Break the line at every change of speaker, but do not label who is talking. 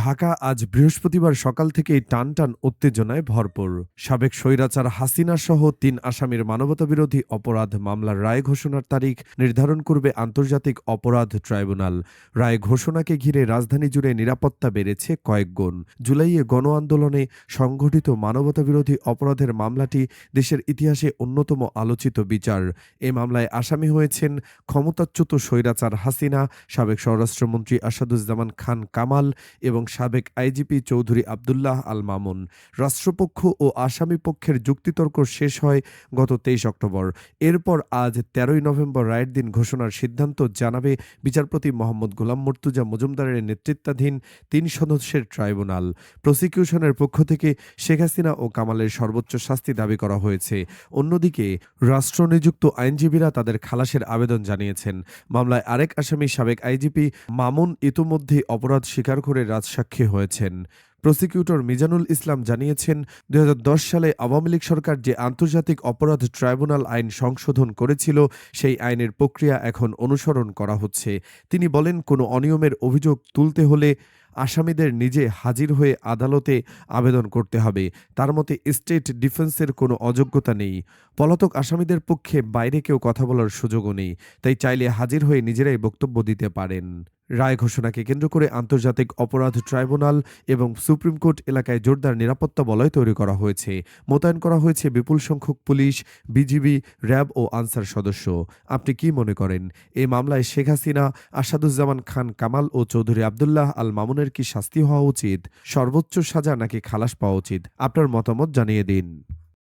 ঢাকা আজ বৃহস্পতিবার সকাল থেকেই টান টান উত্তেজনায় ভরপুর সাবেক স্বৈরাচার হাসিনা সহ তিন আসামির মানবতাবিরোধী অপরাধ মামলার রায় ঘোষণার তারিখ নির্ধারণ করবে আন্তর্জাতিক অপরাধ ট্রাইব্যুনাল রায় ঘোষণাকে ঘিরে রাজধানী জুড়ে নিরাপত্তা বেড়েছে কয়েক গুণ জুলাইয়ে গণ আন্দোলনে সংঘটিত মানবতাবিরোধী অপরাধের মামলাটি দেশের ইতিহাসে অন্যতম আলোচিত বিচার এ মামলায় আসামি হয়েছেন ক্ষমতাচ্যুত স্বৈরাচার হাসিনা সাবেক স্বরাষ্ট্রমন্ত্রী আসাদুজ্জামান খান কামাল এবং এবং সাবেক আইজিপি চৌধুরী আবদুল্লাহ আল মামুন রাষ্ট্রপক্ষ ও আসামিপক্ষের যুক্তিতর্ক শেষ হয় গত তেইশ অক্টোবর এরপর আজ তেরোই নভেম্বর রায়ের দিন ঘোষণার সিদ্ধান্ত জানাবে বিচারপতি মোহাম্মদ গোলাম মর্তুজা মজুমদারের নেতৃত্বাধীন তিন সদস্যের ট্রাইব্যুনাল প্রসিকিউশনের পক্ষ থেকে শেখ হাসিনা ও কামালের সর্বোচ্চ শাস্তি দাবি করা হয়েছে অন্যদিকে রাষ্ট্রনিযুক্ত আইনজীবীরা তাদের খালাসের আবেদন জানিয়েছেন মামলায় আরেক আসামি সাবেক আইজিপি মামুন ইতোমধ্যে অপরাধ স্বীকার করে রাজ সাক্ষী হয়েছেন প্রসিকিউটর মিজানুল ইসলাম জানিয়েছেন দুই সালে আওয়ামী লীগ সরকার যে আন্তর্জাতিক অপরাধ ট্রাইব্যুনাল আইন সংশোধন করেছিল সেই আইনের প্রক্রিয়া এখন অনুসরণ করা হচ্ছে তিনি বলেন কোনো অনিয়মের অভিযোগ তুলতে হলে আসামিদের নিজে হাজির হয়ে আদালতে আবেদন করতে হবে তার মতে স্টেট ডিফেন্সের কোনো অযোগ্যতা নেই পলাতক আসামিদের পক্ষে বাইরে কেউ কথা বলার সুযোগও নেই তাই চাইলে হাজির হয়ে নিজেরাই বক্তব্য দিতে পারেন রায় ঘোষণাকে কেন্দ্র করে আন্তর্জাতিক অপরাধ ট্রাইব্যুনাল এবং সুপ্রিম কোর্ট এলাকায় জোরদার নিরাপত্তা বলয় তৈরি করা হয়েছে মোতায়েন করা হয়েছে বিপুল সংখ্যক পুলিশ বিজিবি র্যাব ও আনসার সদস্য আপনি কি মনে করেন এই মামলায় শেখ হাসিনা আসাদুজ্জামান খান কামাল ও চৌধুরী আবদুল্লাহ আল মামুনের কি শাস্তি হওয়া উচিত সর্বোচ্চ সাজা নাকি খালাস পাওয়া উচিত আপনার মতামত জানিয়ে দিন